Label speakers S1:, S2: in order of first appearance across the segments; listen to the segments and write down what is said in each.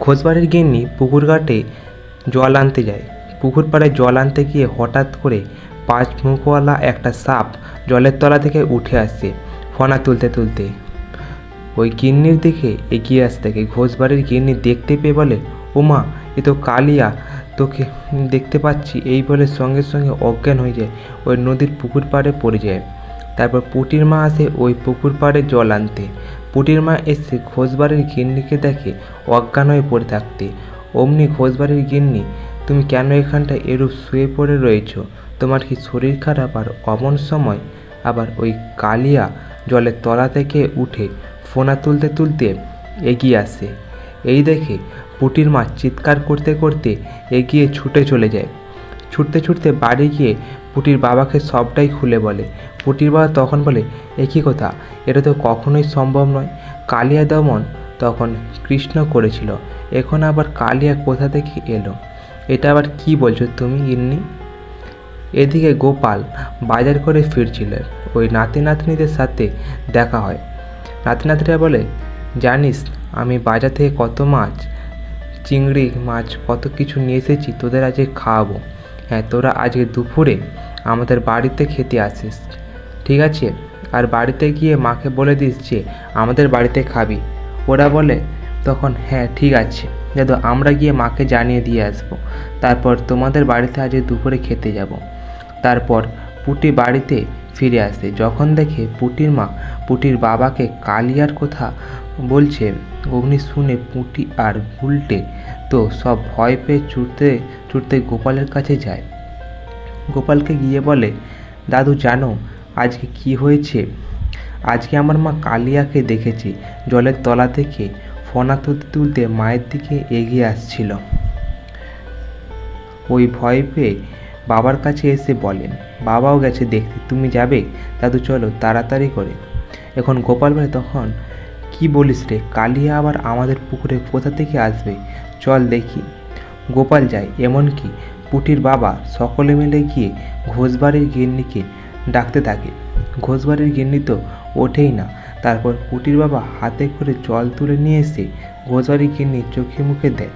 S1: ঘোষবাড়ির গিন্নি পুকুর ঘাটে জল আনতে যায়। পুকুর পাড়ে জল আনতে গিয়ে হঠাৎ করে পাঁচ মুখওয়ালা একটা সাপ জলের তলা থেকে উঠে আসছে ফনা তুলতে তুলতে। ওই গিন্নির দিকে এগিয়ে আসতে থাকে ঘোষবাড়ির গিন্নি দেখতে পেয়ে বলে, ওমা, এ তো কালিয়া, তোকে দেখতে পাচ্ছি। এই বলে সঙ্গে সঙ্গে অজ্ঞান হয়ে যায়, ওই নদীর পুকুর পাড়ে পড়ে যায়। তারপর পুটির মা আসে ওই পুকুর পাড়ে জল আনতে। পুটির মা এসে ঘোষবাড়ির গিন্নিকে দেখে অজ্ঞান হয়ে পড়ে থাকতে। অমনি ঘোষবাড়ির গিন্নি, তুমি কেন এখানটায় এরূপ শুয়ে পড়ে রয়েছো? তোমার কি শরীর খারাপ আর অমন সময়? আবার ওই কালিয়া জলের তলা থেকে উঠে ফোনা তুলতে তুলতে এগিয়ে আসে। এই দেখে পুটির মা চিৎকার করতে করতে এগিয়ে ছুটে চলে যায়। ছুটতে ছুটতে বাড়ি গিয়ে পুটির বাবাকে সবটাই খুলে বলে। পুটির বাবা তখন বলে একই কথা? এটা তো কখনোই সম্ভব নয়। কালিয়া দমন তখন কৃষ্ণ করেছিল। এখন আবার কালিয়া কোথা থেকে এলো? এটা আবার কি বলছো তুমি, গিন্নি? এদিকে গোপাল বাজার করে ফিরছিল। ওই নাতি নাতনিদের সাথে দেখা হয়। নাতি নাতনিরা বলে, জানিস, আমি বাজার থেকে কত মাছ, চিংড়ি মাছ, কত কিছু নিয়ে এসেছি, তোদের আজকে খাওয়াবো। হ্যাঁ তোরা আজকে দুপুরে আমাদের বাড়িতে খেতে আসিস, ঠিক আছে? আর বাড়িতে গিয়ে মাকে বলে দিস যে আমাদের বাড়িতে খাবি। ওরা বলে, তখন হ্যাঁ ঠিক আছে। দাদু আমরা গিয়ে মাকে জানিয়ে দিয়ে আসব, তারপর তোমাদের বাড়িতে আজকে দুপুরে খেতে যাব। তারপর পুটি বাড়িতে ফিরে আসে। যখন দেখে পুটির মা, পুটির বাবাকে কালিয়ার কথা বলছে, অগ্নি শুনে পুটি আর উল্টে তো সব ভয় পেয়ে ছুটতে ছুটতে গোপালের কাছে যায়। গোপালকে গিয়ে বলে, দাদু, জানো, আজকে কি হয়েছে? আজকে আমার মা কালিয়াকে দেখেছি, জলের তলা থেকে ফনা তুলতে তুলতে মায়ের দিকে এগিয়ে আসছিল। ওই ভয় পেয়ে বাবার কাছে এসে বলেন, বাবাও গেছে দেখতে, তুমি যাবে? দাদু, চলো, তাড়াতাড়ি করে। এখন গোপাল বলে তখন, কি বলিস রে, কালিয়া আবার আমাদের পুকুরে কোথা থেকে আসবে? চল দেখি। গোপাল যায়, এমনকি পুটির বাবা সকলে মিলে গিয়ে ঘোষবাড়ির গিন্নিকে ডাকতে থাকে। ঘোষবাড়ির গিন্নি তো ওঠেই না। তারপর পুটির বাবা হাতে করে জল তুলে নিয়ে এসে ঘোষবাড়ির গিন্নি চোখে মুখে দেয়।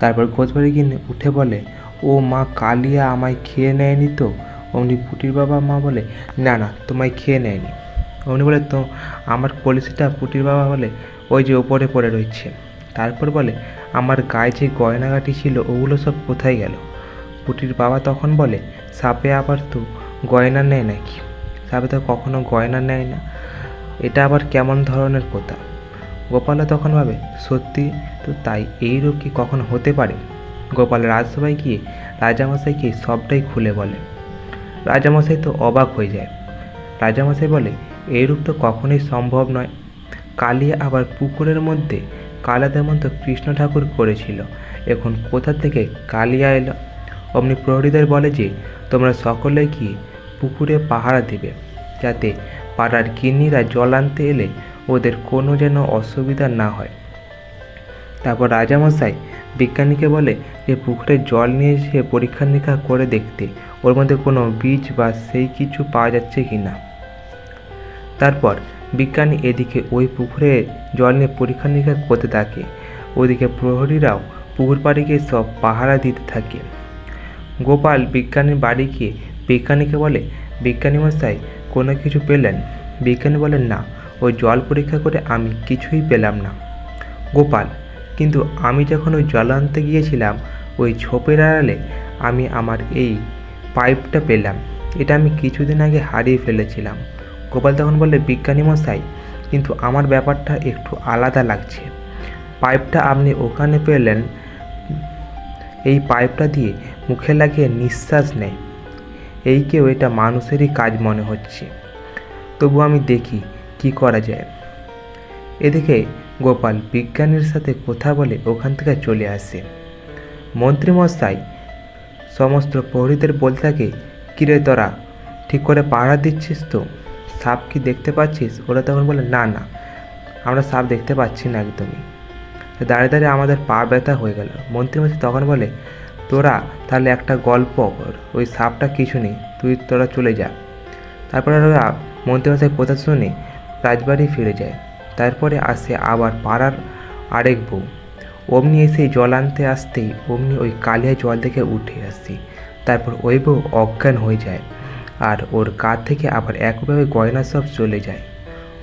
S1: তারপর ঘোষবাড়ির গিন্নি উঠে বলে ও মা কালিয়া আমায় খেয়ে নেয়নি তো? অমনি পুটির বাবা মা বলে, না না, তোমায় খেয়ে নেয়নি। অমনি বলে, তো, আমার কলসিটা পুটির বাবা বলে, ওই যে ওপরে পড়ে রয়েছে। তারপর বলে, আমার গায়ে যে গয়নাগাটি ছিল, ওগুলো সব কোথায় গেল? পুটির বাবা তখন বলে, সাপে আবার তো গয়না নেয় নাকি? সাপে তো কখনো গয়না নেয় না। এটা আবার কেমন ধরনের কথা গোপালা তখন ভাবে, সত্যি তো তাই এইরূপ কি কখনো হতে পারে? গোপাল রাজসভায় গিয়ে রাজামশাইকে সবটাই খুলে বলে। রাজামশাই তো অবাক হয়ে যায়। রাজামশাই বলে এইরূপ তো কখনোই সম্ভব নয়। কালিয়া আবার পুকুরের মধ্যে কালাদের তেমন তো কৃষ্ণ ঠাকুর করেছিল। এখন কোথা থেকে কালিয়া এলো? অমনি প্রহরীদের বলে যে, তোমরা সকলে গিয়ে পুকুরে পাহারা দেবে, যাতে পাড়ার গিন্নিরা জল আনতে এলে ওদের কোনো যেন অসুবিধা না হয়। তারপর রাজামশাই বিজ্ঞানীকে বলে যে, পুকুরে জল নিয়ে এসে পরীক্ষা নিরীক্ষা করে দেখতে, ওর মধ্যে কোনো বীজ বা সেই কিছু পাওয়া যাচ্ছে কি না। তারপর বিজ্ঞানী এদিকে ওই পুকুরে জল নিয়ে পরীক্ষা নিরীক্ষা করতে থাকে, ওদিকে প্রহরীরাও পুকুর পাড়ে গিয়ে সব পাহারা দিতে থাকে। গোপাল বিজ্ঞানীর বাড়ি গিয়ে বিজ্ঞানীকে বলে বিজ্ঞানী মশাই কোনো কিছু পেলেন? বিজ্ঞানী বলেন, না, ওই জল পরীক্ষা করে আমি কিছুই পেলাম না। গোপাল কিন্তু আমি যখন ওই জল আনতে গিয়েছিলাম, ওই ঝোপের আড়ালে, আমি আমার এই পাইপটা পেলাম। এটা আমি কিছুদিন আগে হারিয়ে ফেলেছিলাম। গোপাল তখন বললে, বিজ্ঞানী মশাই, কিন্তু আমার ব্যাপারটা একটু আলাদা লাগছে। পাইপটা আপনি ওখানে পেলেন, এই পাইপটা দিয়ে মুখে লাগিয়ে নিঃশ্বাস নেয়। এই কেউ এটা মানুষেরই কাজ মনে হচ্ছে। তবু আমি দেখি কি করা যায়। এদিকে গোপাল বিজ্ঞানীর সাথে কথা বলে ওখান থেকে চলে আসে। মন্ত্রীমশাই, সমস্ত প্রহরীদের বলতে থাকে, কিরে তোরা, ঠিক করে পাহারা দিচ্ছিস তো? সাপ কি দেখতে পাচ্ছিস? ওরা তখন বলে, না না, আমরা সাপ দেখতে পাচ্ছি না একদমই। দাঁড়িয়ে দাঁড়িয়ে আমাদের পা ব্যথা হয়ে গেল। মন্ত্রীমশাই তখন বলে, তোরা তাহলে একটা গল্প কর, ওই সাপটা কিছু নেই, তুই তোরা চলে যা। তারপরে ওরা মন্ত্রীমশাই কথা শুনে রাজবাড়ি ফিরে যায়। তারপরে আসে আবার পাড়ার আরেক বউ। অমনি এসে জল আনতে আসতেই অমনি ওই কালিয়া জল থেকে উঠে আসছে তারপর ওই বউ অজ্ঞান হয়ে যায় আর ওর কাঁধ থেকে আবার একভাবে গয়না সব চলে যায়।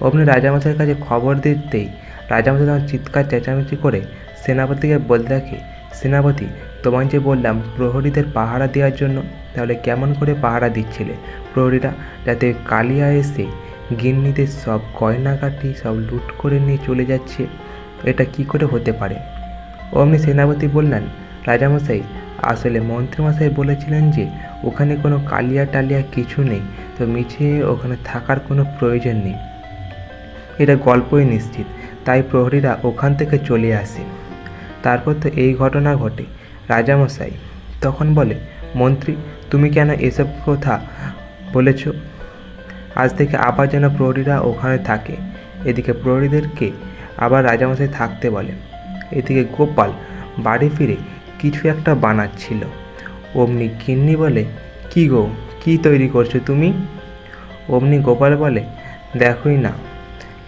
S1: অমনি রাজামশাইয়ের কাছে খবর দিতেই রাজামশাই তখন চিৎকার, চেঁচামেচি করে সেনাপতিকে বলতে থাকে সেনাপতি, তোমায় যে বললাম প্রহরীদের পাহারা দেওয়ার জন্য, তাহলে কেমন করে পাহারা দিচ্ছিলে? প্রহরীরা যাতে কালিয়া এসে গিন্নিদের সব গয়নাকাটি সব লুট করে নিয়ে চলে যাচ্ছে। এটা কি করে হতে পারে? অমনি সেনাপতি বললেন, রাজামশাই, আসলে মন্ত্রীমশাই বলেছিলেন যে, ওখানে কোনো কালিয়া টালিয়া কিছু নেই, তো মিছে ওখানে থাকার কোনো প্রয়োজন নেই। এটা গল্পই নিশ্চিত, তাই প্রহরীরা ওখান থেকে চলে আসে। তারপর তো এই ঘটনা ঘটে। রাজামশাই তখন বলে, মন্ত্রী, তুমি কেন এসব কথা বলেছ? আজ থেকে আবার যেন প্রহরীরা ওখানে থাকে। এদিকে প্রহরীদেরকে আবার রাজামশাই থাকতে বলে এদিকে গোপাল বাড়ি ফিরে কিছু একটা বানাচ্ছিল। অমনি গিন্নি বলে, কি গো, কি তৈরি করছ তুমি? অমনি গোপাল বলে, দেখোই না,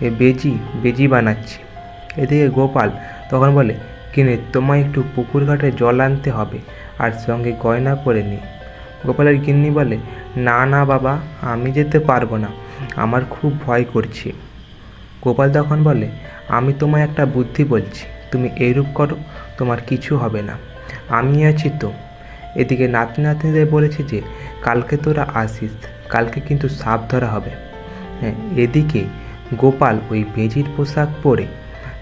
S1: এ বেজি বেজি বানাচ্ছি। এদিকে গোপাল তখন বলে, কিনে তোমায় একটু পুকুর ঘাটে জল আনতে হবে, আর সঙ্গে গয়না করে নি। গোপালের গিন্নি বলে, না না বাবা, আমি যেতে পারব না, আমার খুব ভয় করছে। গোপাল তখন বলে, আমি তোমায় একটা বুদ্ধি বলছি, তুমি এইরূপ করো, তোমার কিছু হবে না আমি আছি তো। এদিকে নাতি নাতনিদের বলেছে যে, কালকে তোরা আসিস, কালকে কিন্তু সাপ ধরা হবে। হ্যাঁ এদিকে গোপাল ওই বেজির পোশাক পরে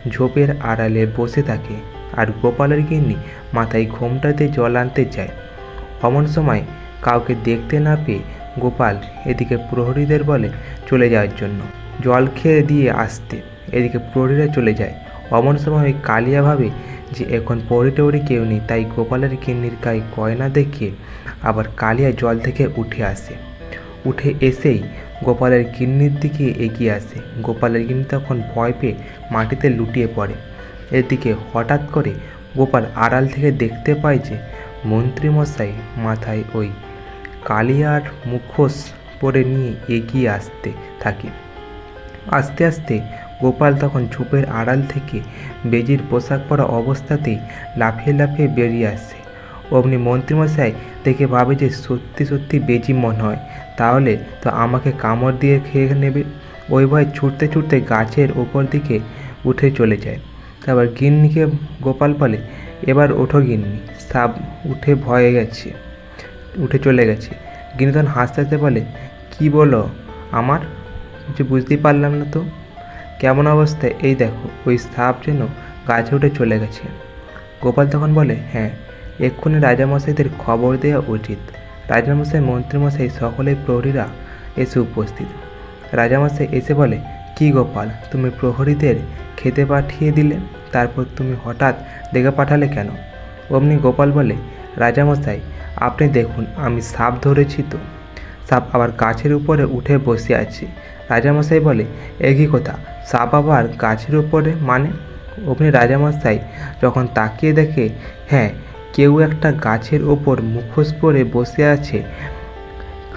S1: ঝোপের আড়ালে বসে থাকে, আর গোপালের গিন্নি মাথায় ঘোমটাতে জল আনতে যায়। অমন সময় কাউকে দেখতে না পেয়ে গোপাল এদিকে প্রহরীদের বলে চলে যাওয়ার জন্য। জল খেয়ে দিয়ে আসতে এদিকে প্রহরীরা চলে যায়। অমন সময় ওই কালিয়া ভাবে যে এখন প্রহরী টহরি কেউ নেই, তাই গোপালের কিন্নির গায়ে গয়না দেখে আবার কালিয়া জল থেকে উঠে আসে। উঠে এসেই গোপালের কিন্নির দিকে এগিয়ে আসে। গোপালের গিন্নি তখন ভয় পেয়ে মাটিতে লুটিয়ে পড়ে। এদিকে হঠাৎ করে গোপাল আড়াল থেকে দেখতে পায় যে মন্ত্রীমশাই মাথায় ওই কালিয়ার মুখোশ পরে নিয়ে এগিয়ে আসতে থাকে। আস্তে আস্তে গোপাল তখন ঝোপের আড়াল থেকে বেজির পোশাক পরা অবস্থাতেই লাফিয়ে লাফিয়ে বেরিয়ে আসে। অমনি মন্ত্রীমশাই দেখে ভাবে যে সত্যি সত্যি বেজি মনে হয়, তাহলে তো আমাকে কামড় দিয়ে খেয়ে নেবে। ওই ভয় ছুটতে ছুটতে গাছের ওপর দিকে উঠে চলে যায়। তারপর গিন্নিকে গোপাল বলে, এবার ওঠো গিন্নি। সাপ উঠে ভয়ে গেছে। উঠে চলে গেছে। তখন হাসতে হাসতে বলে, কি বলো আমার? কিছু বুঝতেই পারলাম না তো। কেমন অবস্থায় এই দেখো, ওই সাপ যেন গাছে উঠে চলে গেছে। গোপাল তখন বলে হ্যাঁ এক্ষুনি রাজামশাইদের খবর দেওয়া উচিত। রাজামশাই, মন্ত্রীমশাই, সকলেই প্রহরীরা এসে উপস্থিত। রাজামশাই এসে বলে, কি গোপাল, তুমি প্রহরীদের খেতে পাঠিয়ে দিলে? তারপর তুমি হঠাৎ দেখে পাঠালে কেন? অমনি গোপাল বলে, রাজামশাই আপনি দেখুন, আমি সাপ ধরেছি তো। সাপ আবার গাছের উপরে উঠে বসে আছে। রাজামশাই বলে একই কথা? সাপ আবার গাছের উপরে মানে? অমনি রাজামশাই যখন তাকিয়ে দেখে হ্যাঁ কেউ একটা গাছের ওপর মুখোশ পরে বসে আছে,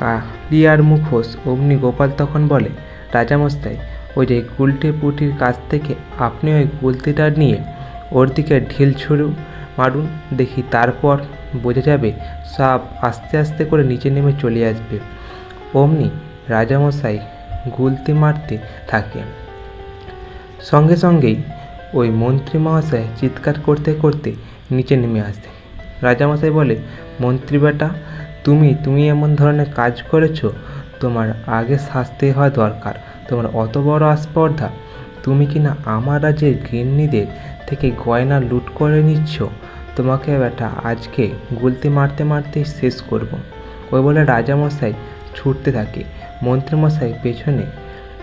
S1: কালিয়ার মুখোশ। অমনি গোপাল তখন বলে, রাজামশাই, ওই যে গুলটে পুটির কাছ থেকে আপনি ওই গুলতিটা নিয়ে ওর দিকে ঢিল ছুড়ু মারুন, দেখি তারপর বোঝা যাবে সাপ আস্তে আস্তে করে নিচে নেমে চলে আসবে। অমনি রাজামশাই গুলতি মারতে থাকে। সঙ্গে সঙ্গেই ওই মন্ত্রী মহাশয় চিৎকার করতে করতে নিচে নেমে আসে। রাজামশাই বলে, মন্ত্রী বেটা, তুমি তুমি এমন ধরনের কাজ করেছ, তোমার আগে শাস্তি হওয়া দরকার। তোমার অত বড় আস্পর্ধা, তুমি কি না আমার রাজ্যের গিন্নিদের থেকে গয়না লুট করে নিচ্ছ? তোমাকে ব্যাটা আজকে গুলতি মারতে মারতে শেষ করব। ওই বলে রাজামশাই ছুটতে থাকে। মন্ত্রীমশাই পেছনে,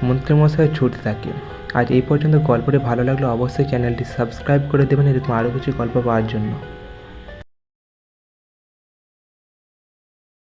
S1: মন্ত্রীমশাই ছুটতে থাকে। আজ এই পর্যন্ত গল্পটি ভালো লাগলে অবশ্যই চ্যানেলটি সাবস্ক্রাইব করে দেবেন, এরকম আরও কিছু গল্প পাওয়ার জন্য।